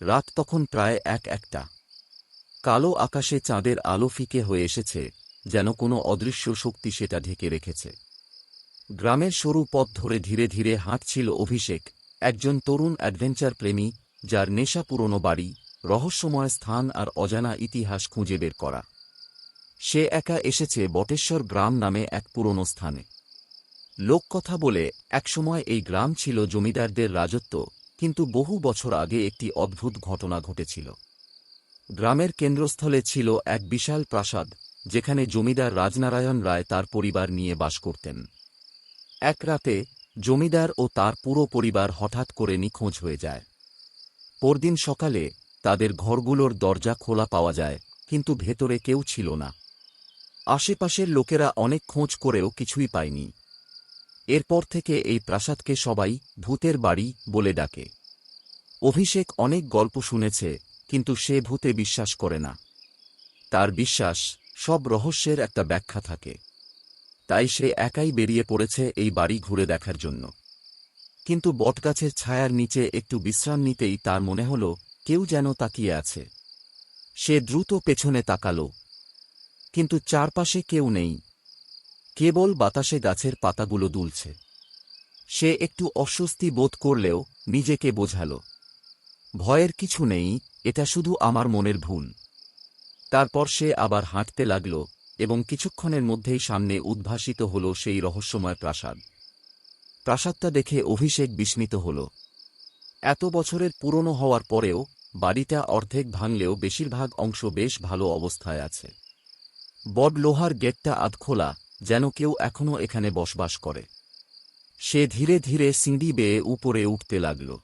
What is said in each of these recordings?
রাত তখন প্রায় এক একটা। কালো আকাশে চাঁদের আলো ফিকে হয়ে এসেছে, যেন কোনো অদৃশ্য শক্তি সেটা ঢেকে রেখেছে। গ্রামের সরু পথ ধরে ধীরে ধীরে হাঁটছিল অভিষেক, একজন তরুণ অ্যাডভেঞ্চার প্রেমী, যার নেশা পুরনো বাড়ি, রহস্যময় স্থান আর অজানা ইতিহাস খুঁজে বের করা। সে একা এসেছে বটেশ্বর গ্রাম নামে এক পুরনো স্থানে। লোককথা বলে, একসময় এই গ্রাম ছিল জমিদারদের রাজত্ব কিন্তু বহু বছর আগে একটি অদ্ভুত ঘটনা ঘটেছিল। গ্রামের কেন্দ্রস্থলে ছিল এক বিশাল প্রাসাদ, যেখানে জমিদার রাজনারায়ণ রায় তার পরিবার নিয়ে বাস করতেন। এক রাতে, জমিদার ও তার পুরো পরিবার হঠাৎ করে নিখোঁজ হয়ে যায়। পরদিন সকালে তাদের ঘরগুলোর দরজা খোলা পাওয়া যায়, কিন্তু ভেতরে কেউ ছিল না। আশেপাশের লোকেরা অনেক খোঁজ করেও কিছুই পায়নি। এরপর থেকে এই প্রাসাদকে সবাই ভূতের বাড়ি বলে ডাকে। অভিষেক অনেক গল্প শুনেছে, কিন্তু সে ভূতে বিশ্বাস করে না। তার বিশ্বাস, সব রহস্যের একটা ব্যাখ্যা থাকে। তাই সে একাই বেরিয়ে পড়েছে এই বাড়ি ঘুরে দেখার জন্য। কিন্তু বটগাছের ছায়ার নিচে একটু বিশ্রাম নিতেই তার মনে হল, কেউ যেন তাকিয়ে আছে। সে দ্রুত পেছনে তাকাল। কিন্তু চারপাশে কেউ নেই। কেবল বাতাসে গাছের পাতাগুলো দুলছে। সে একটু অস্বস্তি বোধ করলেও নিজেকে বোঝাল। ভয়ের কিছু নেই, এটা শুধু আমার মনের ভুল। তারপর সে আবার হাঁটতে লাগল এবং কিছুক্ষণের মধ্যেই সামনে উদ্ভাসিত হল সেই রহস্যময় প্রাসাদ। প্রাসাদটা দেখে অভিষেক বিস্মিত হল। এত বছরের পুরনো হওয়ার পরেও বাড়িটা অর্ধেক ভাঙলেও বেশিরভাগ অংশ বেশ ভালো অবস্থায় আছে। বড লোহার গেটটা আধখোলা যেন কেউ এখনও এখানে বসবাস করে। সে ধীরে ধীরে সিঁড়ি বেয়ে উপরে উঠতে লাগল।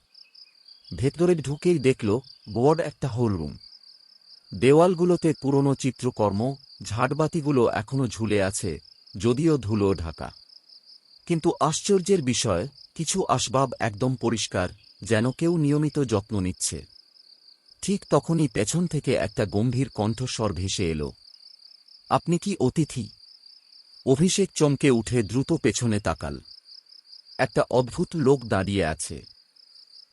ভেতরে ঢুকেই দেখল বড একটা হলরুম দেওয়ালগুলোতে পুরনো চিত্রকর্ম, ঝাড়বাতিগুলো এখনও ঝুলে আছে, যদিও ধুলো ঢাকা। কিন্তু আশ্চর্যের বিষয়, কিছু আসবাব একদম পরিষ্কার, যেন কেউ নিয়মিত যত্ন নিচ্ছে। ঠিক তখনই পেছন থেকে একটা গম্ভীর কণ্ঠস্বর ভেসে এল। আপনি কি অতিথি? অভিষেক চমকে উঠে দ্রুত পেছনে তাকাল। একটা অদ্ভুত লোক দাঁড়িয়ে আছে।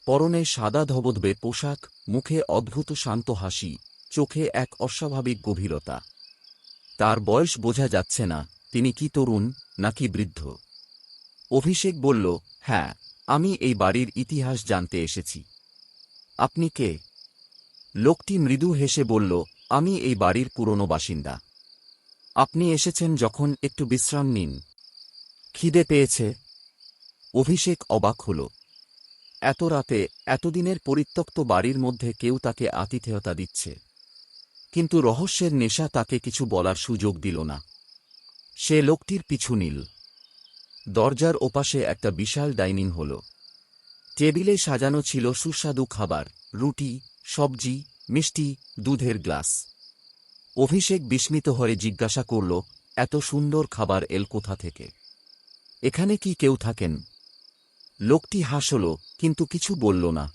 পরনে সাদা ধবধবে পোশাক, মুখে অদ্ভুত শান্ত হাসি, চোখে এক অস্বাভাবিক গভীরতা। তার বয়স বোঝা যাচ্ছে না, তিনি কি তরুণ, নাকি বৃদ্ধ। অভিষেক বলল হ্যাঁ আমি এই বাড়ির ইতিহাস জানতে এসেছি। আপনি কে? লোকটি মৃদু হেসে বলল, আমি এই বাড়ির পুরনো বাসিন্দা। আপনি এসেছেন যখন একটু বিশ্রাম নিন। খিদে পেয়েছে। অভিষেক অবাক হল। এত রাতে এতদিনের পরিত্যক্ত বাড়ির মধ্যে কেউ তাকে আতিথেয়তা দিচ্ছে। কিন্তু রহস্যের নেশা তাকে কিছু বলার সুযোগ দিল না। সে লোকটির পিছু নিল। দরজার ওপাশে একটা বিশাল ডাইনিং হল। টেবিলে সাজানো ছিল সুস্বাদু খাবার, রুটি, সবজি, মিষ্টি, দুধের গ্লাস। অভিষেক বিস্মিত হয়ে জিজ্ঞাসা করল, এত সুন্দর খাবার এল কোথা থেকে? এখানে কি কেউ থাকেন? লোকটি হাসল, কিন্তু কিছু বলল না।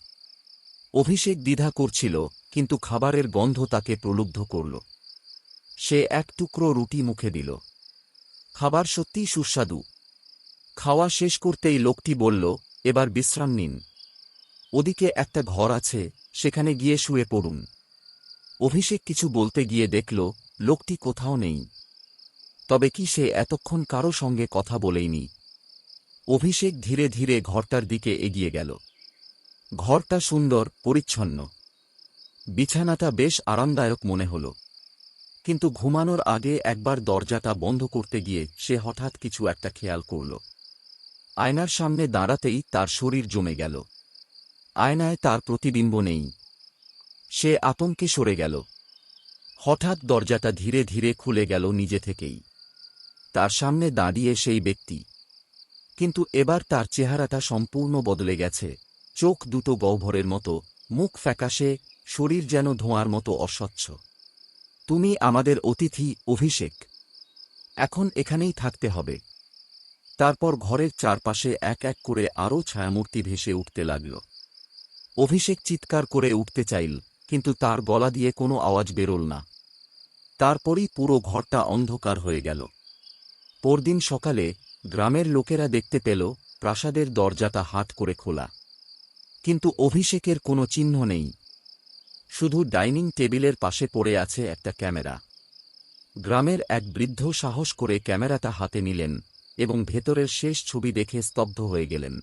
অভিষেক দ্বিধা করছিল, কিন্তু খাবারের গন্ধ তাকে প্রলুব্ধ করল। সে এক টুকরো রুটি মুখে দিল। খাবার সত্যিই সুস্বাদু। খাওয়া শেষ করতেই লোকটি বলল, এবার বিশ্রাম নিন। ওদিকে একটা ঘর আছে, সেখানে গিয়ে শুয়ে পড়ুন। অভিষেক কিছু বলতে গিয়ে দেখল, লোকটি কোথাও নেই। তবে কি সে এতক্ষণ কারও সঙ্গে কথা বলেইনি? অভিষেক ধীরে ধীরে ঘরটার দিকে এগিয়ে গেল। ঘরটা সুন্দর, পরিচ্ছন্ন। বিছানাটা বেশ আরামদায়ক মনে হল। কিন্তু ঘুমানোর আগে একবার দরজাটা বন্ধ করতে গিয়ে সে হঠাৎ কিছু একটা খেয়াল করল। আয়নার সামনে দাঁড়াতেই তার শরীর জমে গেল। আয়নায় তার প্রতিবিম্ব নেই। সে আতঙ্কে সরে গেল। হঠাৎ দরজাটা ধীরে ধীরে খুলে গেল নিজে থেকেই। তার সামনে দাঁড়িয়ে সেই ব্যক্তি। কিন্তু এবার তার চেহারাটা সম্পূর্ণ বদলে গেছে। চোখ দুটো গহ্বরের মতো, মুখ ফ্যাকাশে, শরীর যেন ধোঁয়ার মতো অস্বচ্ছ। তুমি আমাদের অতিথি, অভিষেক। এখন এখানেই থাকতে হবে। তারপর ঘরের চারপাশে এক এক করে আরও ছায়ামূর্তি ভেসে উঠতে লাগল। অভিষেক চিৎকার করে উঠতে চাইল কিন্তু তার গলা দিয়ে কোনো আওয়াজ বেরোল না। তারপরই পুরো ঘরটা অন্ধকার হয়ে গেল। পরদিন সকালে গ্রামের লোকেরা দেখতে পেল, প্রাসাদের দরজাটা হাত করে খোলা। কিন্তু অভিষেকের কোনো চিহ্ন নেই। শুধু ডাইনিং টেবিলের পাশে পড়ে আছে একটা ক্যামেরা। গ্রামের এক বৃদ্ধ সাহস করে ক্যামেরাটা হাতে নিলেন এবং ভেতরের শেষ ছবি দেখে স্তব্ধ হয়ে গেলেন।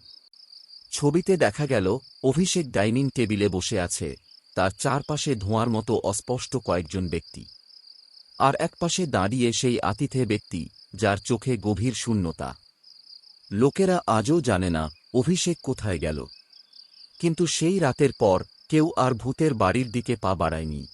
ছবিতে দেখা গেল, অভিষেক ডাইনিং টেবিলে বসে আছে। তার চারপাশে ধোঁয়ার মতো অস্পষ্ট কয়েকজন ব্যক্তি। আর একপাশে দাঁড়িয়ে সেই আতিথে ব্যক্তি, যার চোখে গভীর শূন্যতা। লোকেরা আজও জানে না, অভিষেক কোথায় গেল। কিন্তু সেই রাতের পর কেউ আর ভূতের বাড়ির দিকে পা বাড়ায়নি।